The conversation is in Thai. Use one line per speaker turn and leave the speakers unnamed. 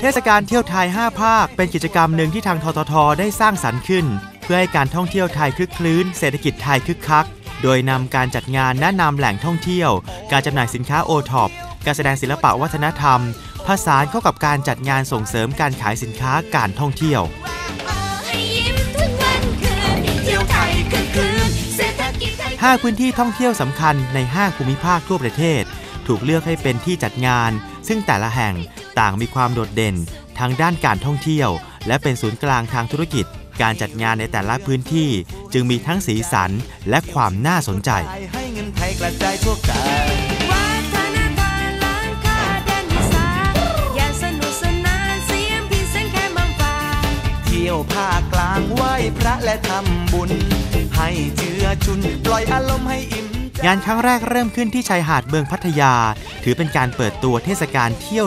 เทศกาลเที่ยวไทย 5 ภาค เป็นกิจกรรมหนึ่งที่ทางททท ได้สร้างสรรค์ขึ้น เพื่อให้การท่องเที่ยวไทยคลึกคลื้น เศรษฐกิจไทยคึกคัก โดยนำการจัดงานแนะนำแหล่งท่องเที่ยว การจำหน่ายสินค้าโอท็อปการแสดงศิลปะวัฒนธรรม ผสานเข้ากับการจัดงานส่งเสริมการขายสินค้าการท่องเที่ยว
ห้ยิ้มทุกวันคืนเที่ยวไทยคืนคืนเศรษฐกิจไทย
5พื้นที่ท่องเที่ยวสำคัญใน 5 ภูมิภาคทั่วประเทศ ถูกเลือกให้เป็นที่จัดงาน ซึ่งแต่ละแห่งต่างมีความโดดเด่นทางด้านการท่องเที่ยว และเป็นศูนย์กลางทางธุรกิจ การจัดงานในแต่ละพื้นที่จึงมีทั้งสีสันและความน่าสนใจ
ให้เงินไทยกระจายทั่วกัน
วัฒนธรรมล้านค่าแดนอีสานอย่าสนุกสนานเสียงพี่เสียงแค่บางฟ้า
เที่ยวภาคกลางไหว้พระและทำบุญ ให้เจือจุน ปล่อยอารมณ์ให้อิ่มใจ
งานครั้งแรกเริ่มขึ้นที่ชายหาดเมืองพัทยา ถือเป็นการเปิดตัวเทศกาลเที่ยว